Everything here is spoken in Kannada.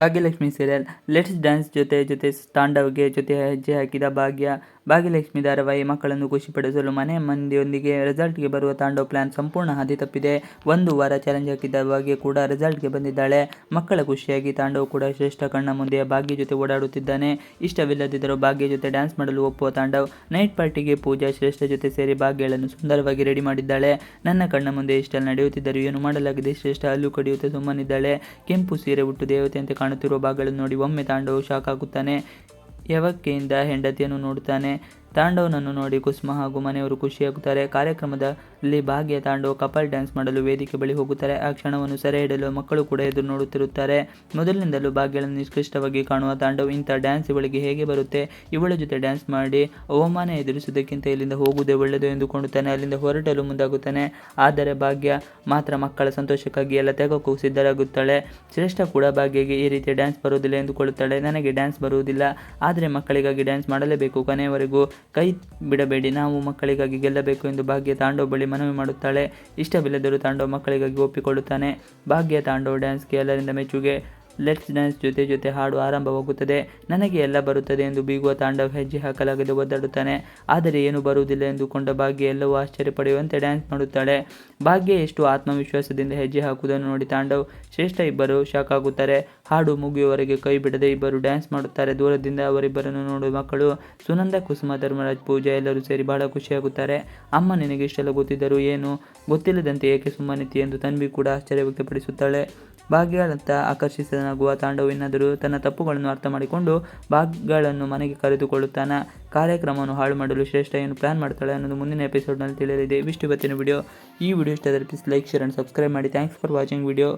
ಭಾಗ್ಯಲಕ್ಷ್ಮಿ ಸೀರಿಯಲ್ ಲೆಟ್ಸ್ ಡ್ಯಾನ್ಸ್ ಜೊತೆ ಜೊತೆ ತಾಂಡವ್ಗೆ ಜೊತೆ ಹೆಜ್ಜೆ ಹಾಕಿದ ಭಾಗ್ಯ ಭಾಗ್ಯಲಕ್ಷ್ಮಿ ಧಾರಾವಾಹಿ ಮಕ್ಕಳನ್ನು ಖುಷಿಪಡಿಸಲು ಮನೆ ಮಂದಿಯೊಂದಿಗೆ ರೆಸಾರ್ಟ್ಗೆ ಬರುವ ತಾಂಡವ್ ಪ್ಲಾನ್ ಸಂಪೂರ್ಣ ಹಾದಿ ತಪ್ಪಿದೆ. ಒಂದು ವಾರ ಚಾಲೆಂಜ್ ಹಾಕಿದ್ದ ಭಾಗ್ಯ ಕೂಡ ರೆಸಾರ್ಟ್ಗೆ ಬಂದಿದ್ದಾಳೆ. ಮಕ್ಕಳ ಖುಷಿಯಾಗಿ ತಾಂಡವ್ ಕೂಡ ಶ್ರೇಷ್ಠ ಕಣ್ಣ ಮುಂದೆ ಭಾಗ್ಯ ಜೊತೆ ಓಡಾಡುತ್ತಿದ್ದಾನೆ. ಇಷ್ಟವಿಲ್ಲದಿದ್ದರೂ ಭಾಗ್ಯ ಜೊತೆ ಡ್ಯಾನ್ಸ್ ಮಾಡಲು ಒಪ್ಪುವ ತಾಂಡವ್ ನೈಟ್ ಪಾರ್ಟಿಗೆ ಪೂಜಾ ಶ್ರೇಷ್ಠ ಜೊತೆ ಸೇರಿ ಭಾಗ್ಯಗಳನ್ನು ಸುಂದರವಾಗಿ ರೆಡಿ ಮಾಡಿದ್ದಾಳೆ. ನನ್ನ ಕಣ್ಣ ಮುಂದೆ ಇಷ್ಟೆಲ್ಲ ನಡೆಯುತ್ತಿದ್ದರೂ ಏನು ಮಾಡಲಾಗಿದೆ? ಶ್ರೇಷ್ಠ ಅಲ್ಲೂ ಕಡಿಯುತ್ತೆ ಸುಮ್ಮನಿದ್ದಾಳೆ. ಕೆಂಪು ಸೀರೆ ಉಟ್ಟು ದೇವತೆಯಂತೆ ಕಾಣುತ್ತಿರುವ ಭಾಗಗಳನ್ನು ನೋಡಿ ಒಮ್ಮೆ ತಾಂಡವು ಶಾಕ್ ಆಗುತ್ತಾನೆ. ಯವಕ್ಕೆಯಿಂದ ಹೆಂಡತಿಯನ್ನು ನೋಡುತ್ತಾನೆ. ತಾಂಡವನನ್ನು ನೋಡಿ ಕುಸುಮ ಹಾಗೂ ಮನೆಯವರು ಖುಷಿಯಾಗುತ್ತಾರೆ. ಕಾರ್ಯಕ್ರಮದಲ್ಲಿ ಭಾಗ್ಯ ತಾಂಡವ ಕಪಲ್ ಡ್ಯಾನ್ಸ್ ಮಾಡಲು ವೇದಿಕೆ ಬಳಿ ಹೋಗುತ್ತಾರೆ. ಆ ಕ್ಷಣವನ್ನು ಸೆರೆ ಹಿಡಲು ಮಕ್ಕಳು ಕೂಡ ಎದುರು ನೋಡುತ್ತಿರುತ್ತಾರೆ. ಮೊದಲಿನಿಂದಲೂ ಭಾಗ್ಯಗಳನ್ನು ನಿಷ್ಕೃಷ್ಟವಾಗಿ ಕಾಣುವ ತಾಂಡವ ಇಂಥ ಡ್ಯಾನ್ಸ್ ಇವಳಿಗೆ ಹೇಗೆ ಬರುತ್ತೆ? ಇವಳ ಜೊತೆ ಡ್ಯಾನ್ಸ್ ಮಾಡಿ ಅವಮಾನ ಎದುರಿಸುವುದಕ್ಕಿಂತ ಇಲ್ಲಿಂದ ಹೋಗುವುದೇ ಒಳ್ಳೆಯದು ಎಂದುಕೊಳ್ಳುತ್ತಾನೆ ಅಲ್ಲಿಂದ ಹೊರಟಲು ಮುಂದಾಗುತ್ತಾನೆ. ಆದರೆ ಭಾಗ್ಯ ಮಾತ್ರ ಮಕ್ಕಳ ಸಂತೋಷಕ್ಕಾಗಿ ಎಲ್ಲ ತೆಗೋಕ್ಕೂ ಸಿದ್ಧರಾಗುತ್ತಾಳೆ. ಶ್ರೇಷ್ಠ ಕೂಡ ಭಾಗ್ಯಗೆ ಈ ರೀತಿಯ ಡ್ಯಾನ್ಸ್ ಬರುವುದಿಲ್ಲ ಎಂದುಕೊಳ್ಳುತ್ತಾಳೆ. ನನಗೆ ಡ್ಯಾನ್ಸ್ ಬರುವುದಿಲ್ಲ. ಆದರೆ ಮಕ್ಕಳಿಗಾಗಿ ಡ್ಯಾನ್ಸ್ ಮಾಡಲೇಬೇಕು ಕೊನೆಯವರೆಗೂ. ಕೈ ಬಿಡಬೇಡಿ, ನಾವು ಮಕ್ಕಳಿಗಾಗಿ ಗೆಲ್ಲಬೇಕು ಎಂದು ಭಾಗ್ಯ ತಾಂಡವ್ ಬಳಿ ಮನವಿ ಮಾಡುತ್ತಾಳೆ. ಇಷ್ಟವಿಲ್ಲದರೂ ತಾಂಡೋ ಮಕ್ಕಳಿಗಾಗಿ ಒಪ್ಪಿಕೊಳ್ಳುತ್ತಾನೆ. ಭಾಗ್ಯ ತಾಂಡೋ ಡ್ಯಾನ್ಸ್ಗೆ ಎಲ್ಲರಿಂದ ಮೆಚ್ಚುಗೆ. ಲೆಟ್ಸ್ ಡ್ಯಾನ್ಸ್ ಜೊತೆ ಜೊತೆ ಹಾಡು ಆರಂಭವಾಗುತ್ತದೆ ನನಗೆ ಎಲ್ಲ ಬರುತ್ತದೆ ಎಂದು ಬೀಗುವ ತಾಂಡವ್ ಹೆಜ್ಜೆ ಹಾಕಲಾಗದೆ ಒದ್ದಾಡುತ್ತಾನೆ. ಆದರೆ ಏನು ಬರುವುದಿಲ್ಲ ಎಂದುಕೊಂಡ ಭಾಗ್ಯ ಎಲ್ಲವೂ ಆಶ್ಚರ್ಯ ಪಡೆಯುವಂತೆ ಡ್ಯಾನ್ಸ್ ಮಾಡುತ್ತಾಳೆ. ಭಾಗ್ಯ ಎಷ್ಟು ಆತ್ಮವಿಶ್ವಾಸದಿಂದ ಹೆಜ್ಜೆ ಹಾಕುವುದನ್ನು ನೋಡಿ ತಾಂಡವ್ ಶ್ರೇಷ್ಠ ಇಬ್ಬರು ಶಾಕ್ ಆಗುತ್ತಾರೆ. ಹಾಡು ಮುಗಿಯುವವರೆಗೆ ಕೈ ಬಿಡದೆ ಇಬ್ಬರು ಡ್ಯಾನ್ಸ್ ಮಾಡುತ್ತಾರೆ. ದೂರದಿಂದ ಅವರಿಬ್ಬರನ್ನು ನೋಡುವ ಮಕ್ಕಳು ಸುನಂದ, ಕುಸುಮ, ಧರ್ಮರಾಜ್, ಪೂಜಾ ಎಲ್ಲರೂ ಸೇರಿ ಬಹಳ ಖುಷಿಯಾಗುತ್ತಾರೆ. ಅಮ್ಮ ನಿನಗೆ ಇಷ್ಟೆಲ್ಲ ಗೊತ್ತಿದ್ದರೂ ಏನು? ಗೊತ್ತಿಲ್ಲದಂತೆ ಏಕೆ ಸುಮ್ಮನಿತಿ ಎಂದು ತನ್ವಿ ಕೂಡ ಆಶ್ಚರ್ಯ ವ್ಯಕ್ತಪಡಿಸುತ್ತಾಳೆ. ಭಾಗ್ಯಗಳತ್ತ ಆಕರ್ಷಿತನಾಗುವ ತಾಂಡವ್ ಇನ್ನಾದರೂ ತನ್ನ ತಪ್ಪುಗಳನ್ನು ಅರ್ಥ ಮಾಡಿಕೊಂಡು ಭಾಗ್ಯಗಳನ್ನು ಮನೆಗೆ ಕರೆದುಕೊಳ್ಳುತ್ತಾನೆ. ಕಾರ್ಯಕ್ರಮವನ್ನು ಹಾಳು ಮಾಡಲು ಶ್ರೇಷ್ಠ ಏನು ಪ್ಲಾನ್ ಮಾಡ್ತಾಳೆ ಅನ್ನೋದು ಮುಂದಿನ ಎಪಿಸೋಡ್ನಲ್ಲಿ ತಿಳಿಯಲಿದೆ. ಇವಿಷ್ಟು ಇವತ್ತಿನ ವಿಡಿಯೋ. ಈ ವಿಡಿಯೋ ಇಷ್ಟ please like share and subscribe ಮಾಡಿ. Thanks for watching video